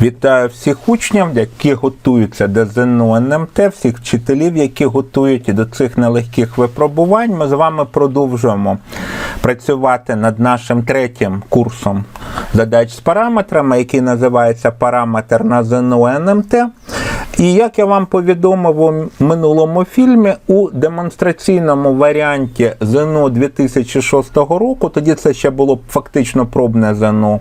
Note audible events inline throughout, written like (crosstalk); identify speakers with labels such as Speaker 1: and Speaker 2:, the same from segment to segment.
Speaker 1: Вітаю всіх учнів, які готуються до ЗНО НМТ, всіх вчителів, які готують до цих нелегких випробувань. Ми з вами продовжуємо працювати над нашим третім курсом задач з параметрами, який називається Параметр на ЗНО НМТ. І як я вам повідомив у минулому фільмі, у демонстраційному варіанті ЗНО 2006 року, тоді це ще було фактично пробне ЗНО,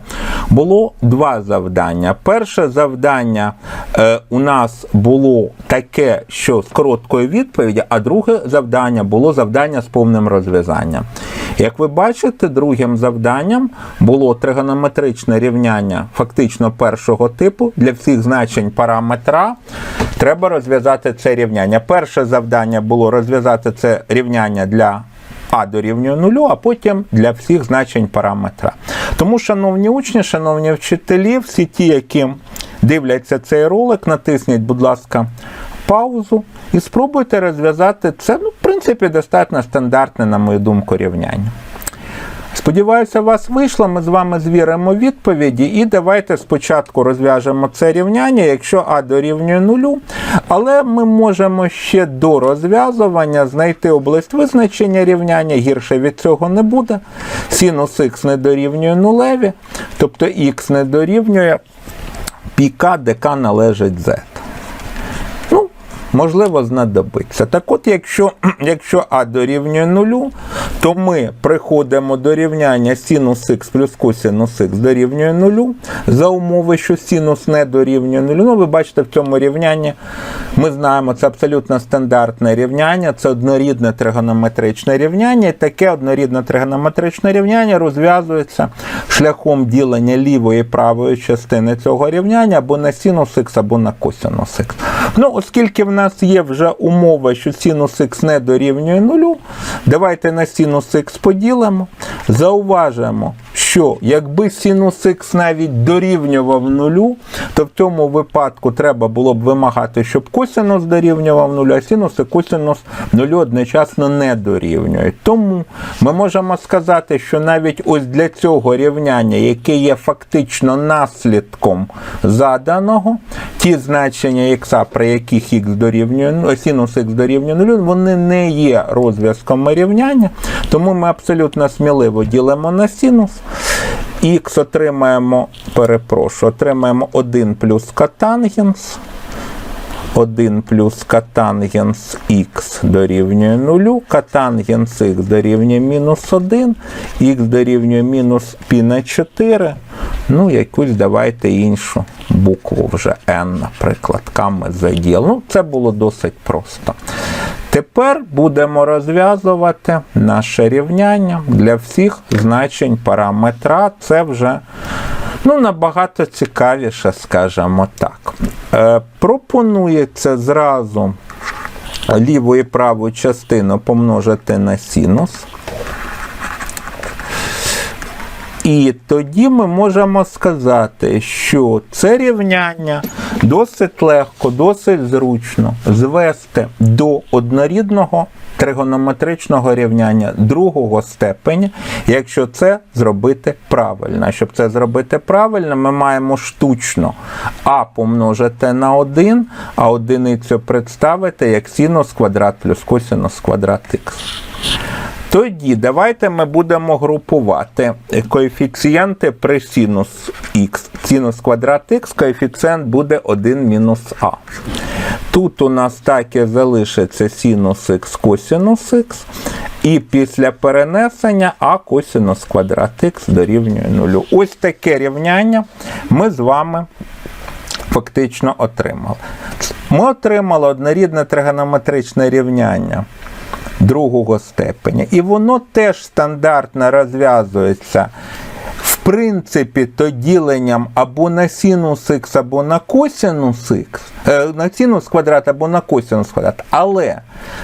Speaker 1: було два завдання. Перше завдання е, у нас було таке, що з короткою відповіді, а друге завдання було завдання з повним розв'язанням. Як ви бачите, другим завданням було тригонометричне рівняння фактично першого типу для всіх значень параметра. Треба розв'язати це рівняння. Перше завдання було розв'язати це рівняння для а дорівнює нулю, а потім для всіх значень параметра. Тому, шановні учні, шановні вчителі, всі ті, які дивляться цей ролик, натисніть, будь ласка, паузу і спробуйте розв'язати це, ну, в принципі, достатньо стандартне, на мою думку, рівняння. Сподіваюся, у вас вийшло. Ми з вами звіримо відповіді. І давайте спочатку розв'яжемо це рівняння, якщо А дорівнює нулю. Але ми можемо ще до розв'язування знайти область визначення рівняння. Гірше від цього не буде. Синус х не дорівнює нулеві, тобто х не дорівнює піка, ДК належить z. Ну, можливо, знадобиться. Так от, якщо, (clears throat) якщо А дорівнює нулю, то ми приходимо до рівняння синус х плюс косинус х дорівнює нулю, за умови, що синус не дорівнює нулю. Ну, ви бачите, в цьому рівнянні ми знаємо, це абсолютно стандартне рівняння, це однорідне тригонометричне рівняння. І таке однорідне тригонометричне рівняння розв'язується шляхом ділення лівої і правої частини цього рівняння або на синус х, або на косинус х. Ну, оскільки в нас є вже умова, що синус х не дорівнює нулю, давайте на синус х поділимо. Зауважимо, що якби синус х навіть дорівнював нулю, то в цьому випадку треба було б вимагати, щоб косинус дорівнював нулю, а синус і косинус нулю одночасно не дорівнюють. Тому ми можемо сказати, що навіть ось для цього рівняння, яке є фактично наслідком заданого, ті значення х, при яких х дорівнює ну, синус х дорівнює нулю, вони не є розв'язком рівняння, тому ми абсолютно сміливо ділимо на синус. Х отримаємо, перепрошую, отримаємо 1 плюс катангенс. 1 плюс катангенс х дорівнює 0, катангенс х дорівнює мінус 1, х дорівнює мінус π на 4. Ну, якусь давайте іншу букву вже n, наприклад, ми заділи. Ну, це було досить просто. Тепер будемо розв'язувати наше рівняння для всіх значень параметра. Це вже ну, набагато цікавіше, скажімо так. Е, пропонується зразу ліву і праву частину помножити на синус. І тоді ми можемо сказати, що це рівняння досить легко, досить зручно звести до однорідного тригонометричного рівняння другого степеня, якщо це зробити правильно. Щоб це зробити правильно, ми маємо штучно а помножити на 1, а одиницю представити як синус квадрат плюс косинус квадрат х. Тоді давайте ми будемо групувати коефіцієнти при синус х. Синус квадрат х, коефіцієнт буде 1 мінус а. Тут у нас так і залишиться синус х косинус х. І після перенесення а косинус квадрат х дорівнює 0. Ось таке рівняння ми з вами фактично отримали. Ми отримали однорідне тригонометричне рівняння другого степеня. І воно теж стандартно розв'язується. В принципі, то діленням або на синус х, або на косинус х, е, на синус квадрат або на косинус квадрат. Але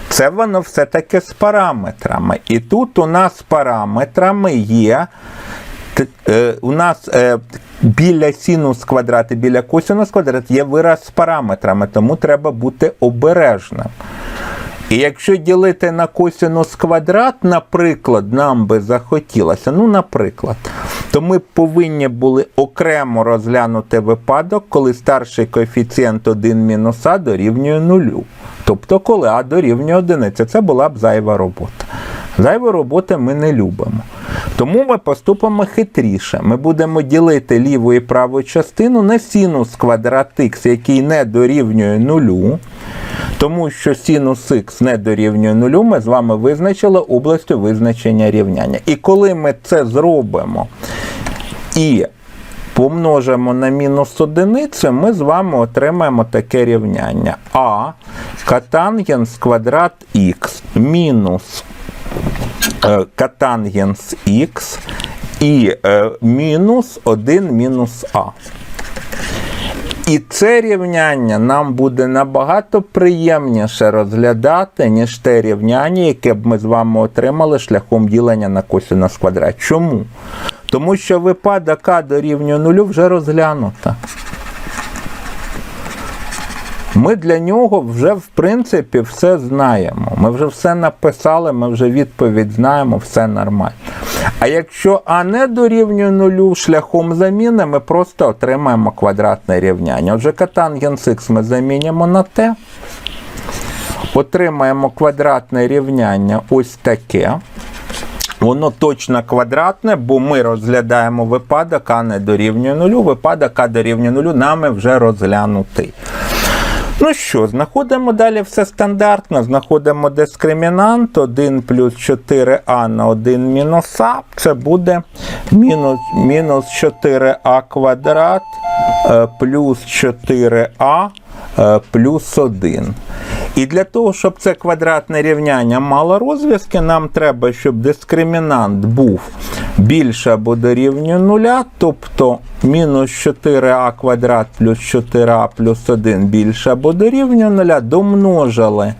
Speaker 1: це воно все-таки з параметрами. І тут у нас параметрами є. е, У нас е, біля синус квадрат і біля косинус квадрат є вираз з параметрами, тому треба бути обережним. І якщо ділити на косинус квадрат, наприклад, нам би захотілося, ну, наприклад, то ми повинні були окремо розглянути випадок, коли старший коефіцієнт 1 мінус а дорівнює нулю. Тобто, коли а дорівнює одиниці, це була б зайва робота. Зайві роботи ми не любимо. Тому ми поступимо хитріше. Ми будемо ділити ліву і праву частину на синус квадрат х, який не дорівнює нулю. Тому що синус х не дорівнює нулю, ми з вами визначили областю визначення рівняння. І коли ми це зробимо і помножимо на мінус одиницю, ми з вами отримаємо таке рівняння. А катангенс квадрат х мінус е, катангенс х і е, мінус 1 мінус а. І це рівняння нам буде набагато приємніше розглядати, ніж те рівняння, яке б ми з вами отримали шляхом ділення на косинус квадрат. Чому? Тому що випадок А дорівнює нулю вже розглянуто. Ми для нього вже, в принципі, все знаємо. Ми вже все написали, ми вже відповідь знаємо, все нормально. А якщо А не дорівнює нулю шляхом заміни, ми просто отримаємо квадратне рівняння. Отже, катангенс х ми замінимо на Т. Отримаємо квадратне рівняння ось таке. Воно точно квадратне, бо ми розглядаємо випадок А не дорівнює нулю. Випадок А дорівнює нулю нами вже розглянутий. Ну що, знаходимо далі все стандартно. Знаходимо дискримінант 1 плюс 4а на 1 мінус а. Це буде мінус, мінус 4а квадрат е, плюс 4а е, плюс 1. І для того, щоб це квадратне рівняння мало розв'язки, нам треба, щоб дискримінант був більше або дорівнює нуля, тобто мінус 4а квадрат плюс 4а плюс 1 більше або дорівнює нуля, домножили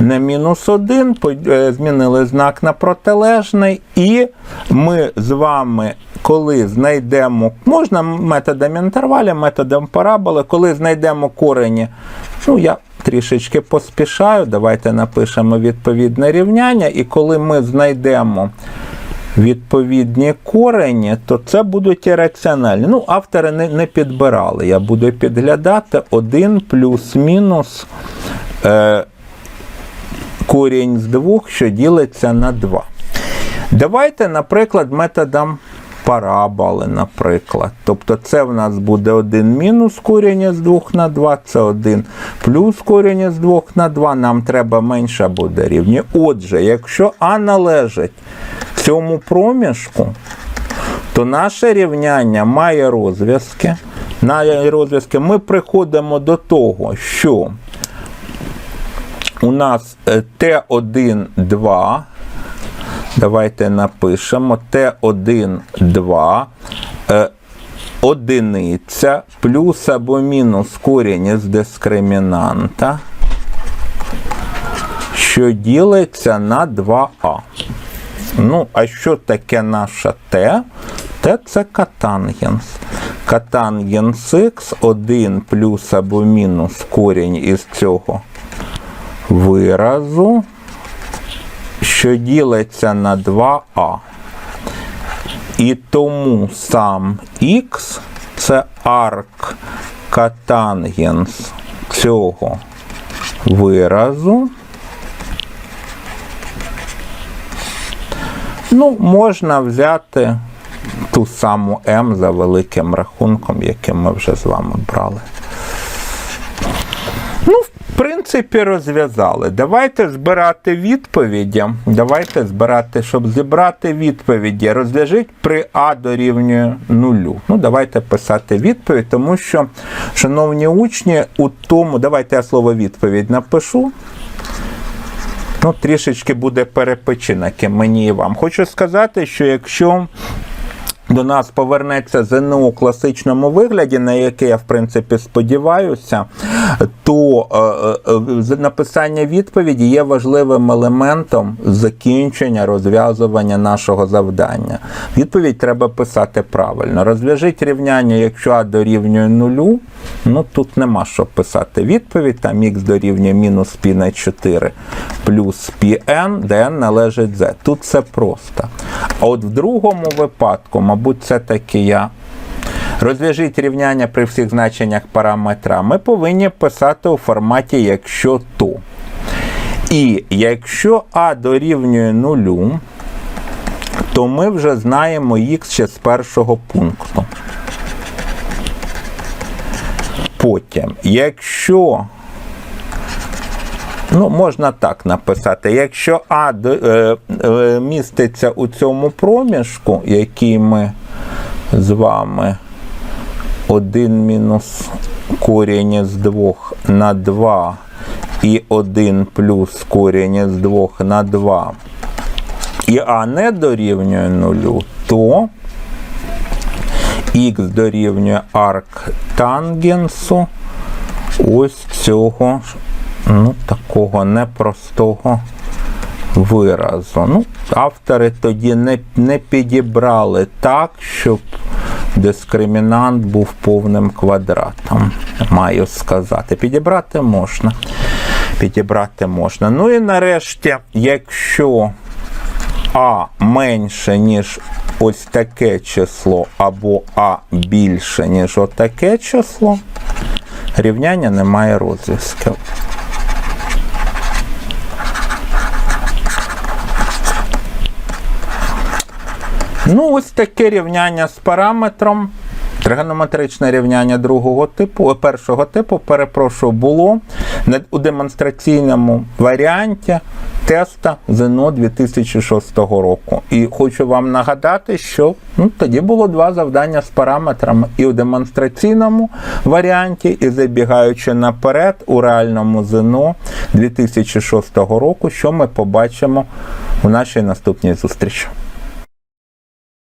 Speaker 1: на мінус 1, е, змінили знак на протилежний, і ми з вами, коли знайдемо, можна методом інтервалів, методом параболи, коли знайдемо корені, ну я трішечки поспішаю, давайте напишемо відповідне рівняння, і коли ми знайдемо відповідні корені, то це будуть ірраціональні. Ну, автори не, не підбирали. Я буду підглядати 1 плюс-мінус е, корінь з двох, що ділиться на 2. Давайте, наприклад, методом параболи, наприклад. Тобто це в нас буде 1 мінус корінь з 2 на 2, це 1 плюс корінь з 2 на 2, нам треба менше буде рівні. Отже, якщо А належить цьому проміжку, то наше рівняння має розв'язки. Має розв'язки. Ми приходимо до того, що у нас е, Т1, 2. Давайте напишемо Т1, 2. е, Одиниця плюс або мінус корінь із дискримінанта, що ділиться на 2а. Ну, а що таке наша Т? Т це катангенс. Катангенс х 1 плюс або мінус корінь із цього виразу, що ділиться на 2а. І тому сам х це арк катангенс цього виразу. Ну, можна взяти ту саму М за великим рахунком, яким ми вже з вами брали. Принципі, розв'язали. Давайте збирати відповіді. Давайте збирати, щоб зібрати відповіді. Розв'яжіть при А дорівнює нулю. Ну, давайте писати відповідь, тому що, шановні учні, у тому, давайте я слово відповідь напишу. Ну, трішечки буде перепочинок мені і вам. Хочу сказати, що якщо до нас повернеться ЗНО у класичному вигляді, на яке я в принципі сподіваюся, то е, е, написання відповіді є важливим елементом закінчення розв'язування нашого завдання. Відповідь треба писати правильно. Розв'яжіть рівняння, якщо а дорівнює нулю, ну тут нема що писати відповідь, там х дорівнює мінус π на 4 плюс πn, де n належить z. Тут все просто. А от в другому випадку, мабуть, це таки я. Розв'яжіть рівняння при всіх значеннях параметра. Ми повинні писати у форматі якщо то. І якщо а дорівнює нулю, то ми вже знаємо х ще з першого пункту. Потім, якщо Ну, можна так написати. Якщо А е, е, міститься у цьому проміжку, який ми з вами 1 мінус корінь із 2 на 2 і 1 плюс корінь із 2 на 2, і А не дорівнює нулю, то х дорівнює арк тангенсу ось цього ну, такого непростого виразу. Ну, автори тоді не, не підібрали так, щоб дискримінант був повним квадратом, маю сказати. Підібрати можна. Підібрати можна. Ну і нарешті, якщо а менше, ніж ось таке число, або А більше, ніж отаке число, рівняння не має розв'язків. Ну, ось таке рівняння з параметром. Тригонометричне рівняння другого типу, е, першого типу, перепрошую, було у демонстраційному варіанті теста ЗНО 2006 року. І хочу вам нагадати, що ну, тоді було два завдання з параметрами і у демонстраційному варіанті, і забігаючи наперед у реальному ЗНО 2006 року, що ми побачимо у нашій наступній зустрічі.